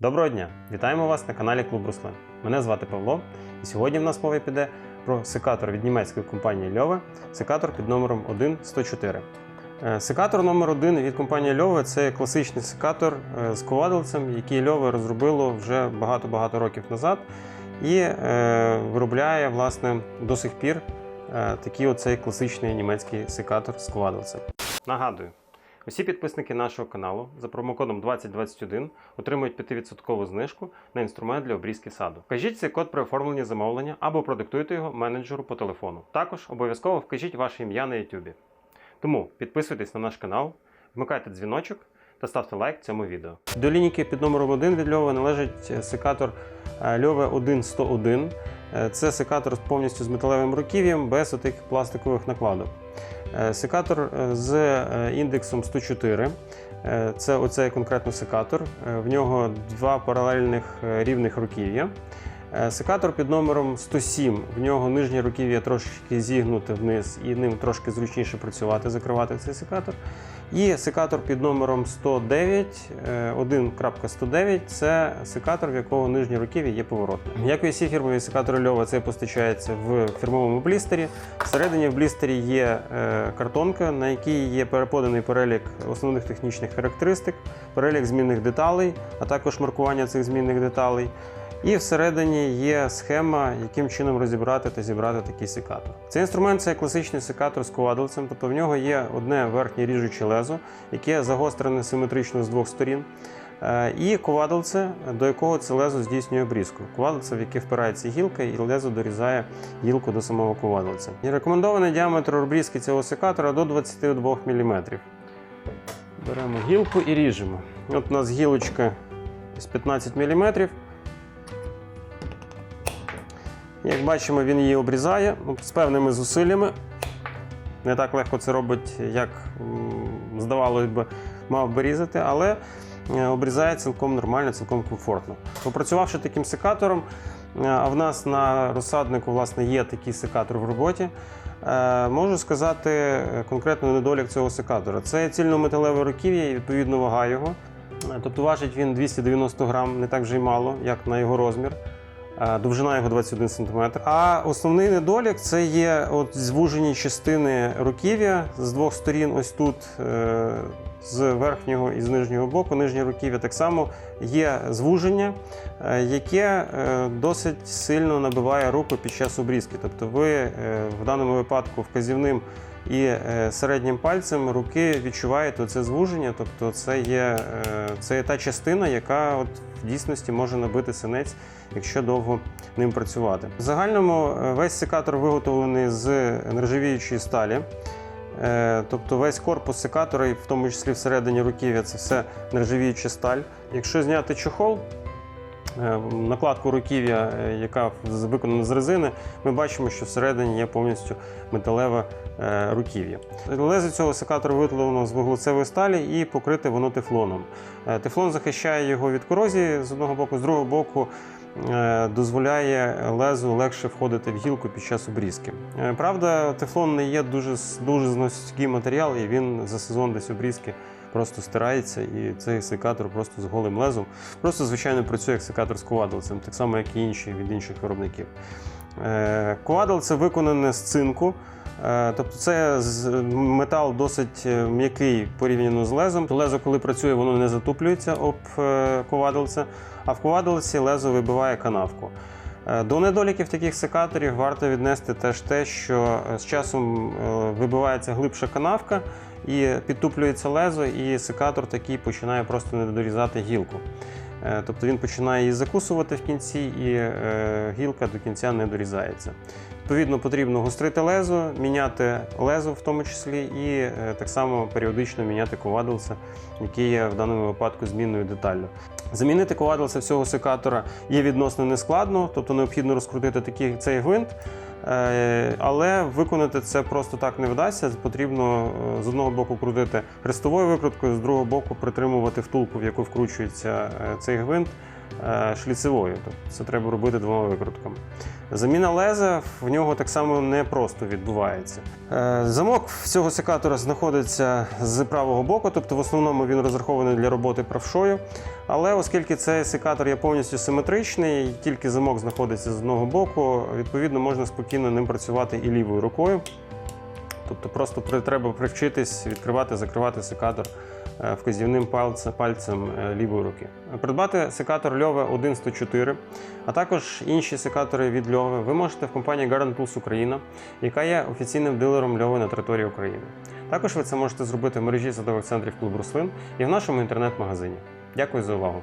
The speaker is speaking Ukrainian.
Доброго дня! Вітаємо вас на каналі Клуб Руслан. Мене звати Павло, і сьогодні в нас мова піде про секатор від німецької компанії Льове, секатор під номером 1104. Е, Секатор номер 1 від компанії Льове це класичний секатор е, з ковадилцем, який Льове розробило вже багато-багато років назад і е, виробляє власне до сих пір такий оцей класичний німецький секатор з ковадилцем. Нагадую, усі підписники нашого каналу за промокодом 2021 отримують 5% знижку на інструмент для обрізки саду. Вкажіть цей код при оформленні замовлення або продиктуйте його менеджеру по телефону. Також обов'язково вкажіть ваше ім'я на YouTube. Тому підписуйтесь на наш канал, вмикайте дзвіночок та ставте лайк цьому відео. До лінійки під номером 1 від Льова належить е, секатор е, Льове 1101. Е, Це секатор повністю з металевим руків'ям без отих пластикових накладок. Е, Секатор е, з е, індексом 104. Е, Це оцей конкретно секатор. В нього два паралельних рівних руків'я. Секатор під номером 107. В нього нижнє руків'я трошки зігнуте вниз, і ним трошки зручніше працювати, закривати цей секатор. І секатор під номером 109, е, 1.109 це секатор, в якого нижнє руків'я є поворотне. Як і всі фірмові секатори Льова, це постачається в фірмовому блістері. Всередині в блістері є е, картонка, на якій є переподаний перелік основних технічних характеристик, перелік змінних деталей, а також маркування цих змінних деталей. І всередині є схема, яким чином розібрати та зібрати такий секатор. Цей інструмент це класичний секатор з ковадилцем, тобто в нього є одне верхнє ріжуче лезо, яке загострене симетрично з двох сторін. Е, І ковадельце, до якого це лезо здійснює обрізку. Ковадельце, в яке впирається гілка, і лезо дорізає гілку до самого ковадельця. І рекомендований діаметр обрізки цього секатора до 22 мм. Беремо гілку і ріжемо. От у нас гілочка з 15 мм. Як бачимо, він її обрізає з певними зусиллями. Не так легко це робить, як здавалось би, мав би різати, але е, обрізає цілком нормально, цілком комфортно. Попрацювавши таким секатором, е, а в нас на розсаднику власне, є такий секатор в роботі. е, Можу сказати конкретно недолік цього секатора. Це цільнометалеве руків'я і відповідно вага його. Тобто важить він 290 грам, не так вже й мало, як на його розмір. Е, Довжина його 21 см. А основний недолік це є от звужені частини руків'я з двох сторін, ось тут, е, з верхнього і з нижнього боку. Нижнє руків'я так само є звуження, е, яке досить сильно набиває руку під час обрізки. Тобто ви в даному випадку вказівним і е, середнім пальцем руки відчуваєте це звуження, тобто це є, е, це є та частина, яка от в дійсності може набити синець, якщо довго ним працювати. В загальному е, весь секатор виготовлений з нержавіючої сталі. Тобто весь корпус секатора, і в тому числі всередині руків'я, це все нержавіюча сталь. Якщо зняти чохол, накладку руків'я, е, яка виконана з резини, ми бачимо, що всередині є повністю металеве е, руків'я. Лезо цього секатора виготовлено з вуглецевої сталі і покрите воно тефлоном. Е, Тефлон захищає його від корозії з одного боку, з другого боку. Е, Дозволяє лезу легше входити в гілку під час обрізки. Е, Правда, тефлон не є дуже, дуже зноський матеріал, і він за сезон десь обрізки просто стирається, і цей секатор просто з голим лезом. Просто звичайно працює як секатор з ковадилцем, так само, як і інші від інших виробників. Е, Ковадельце виконане з цинку. Тобто це метал досить м'який порівняно з лезом. Лезо, коли працює, воно не затуплюється об е, ковадельце, а в ковадельці лезо вибиває канавку. Е, До недоліків таких секаторів варто віднести теж те, що е, з часом е, вибивається глибша канавка і підтуплюється лезо, і секатор такий починає просто не дорізати гілку. Е, Тобто він починає її закусувати в кінці, і е, гілка до кінця не дорізається. Відповідно, потрібно гострити лезо, міняти лезо в тому числі, і е, так само періодично міняти ковадельце, яке є в даному випадку змінною деталлю. Замінити ковадельце всього секатора є відносно нескладно, тобто необхідно розкрутити такий, цей гвинт. Е, Але виконати це просто так не вдасться. Потрібно е, з одного боку крутити хрестовою викруткою, з другого боку притримувати втулку, в яку вкручується е, цей гвинт. шліцевою. Тобто це треба робити двома викрутками. Заміна леза в нього так само не просто відбувається. Е, Замок цього секатора знаходиться з правого боку, тобто в основному він розрахований для роботи правшою. Але оскільки цей секатор є повністю симетричний, тільки замок знаходиться з одного боку, відповідно можна спокійно ним працювати і лівою рукою. Тобто просто треба привчитись відкривати, закривати секатор вказівним пальцем, пальцем е, лівої руки. Придбати секатор Льове 1.104, а також інші секатори від Льове ви можете в компанії Garden Tools Україна, яка є офіційним дилером Льове на території України. Також ви це можете зробити в мережі садових центрів клуб Руслин і в нашому інтернет-магазині. Дякую за увагу!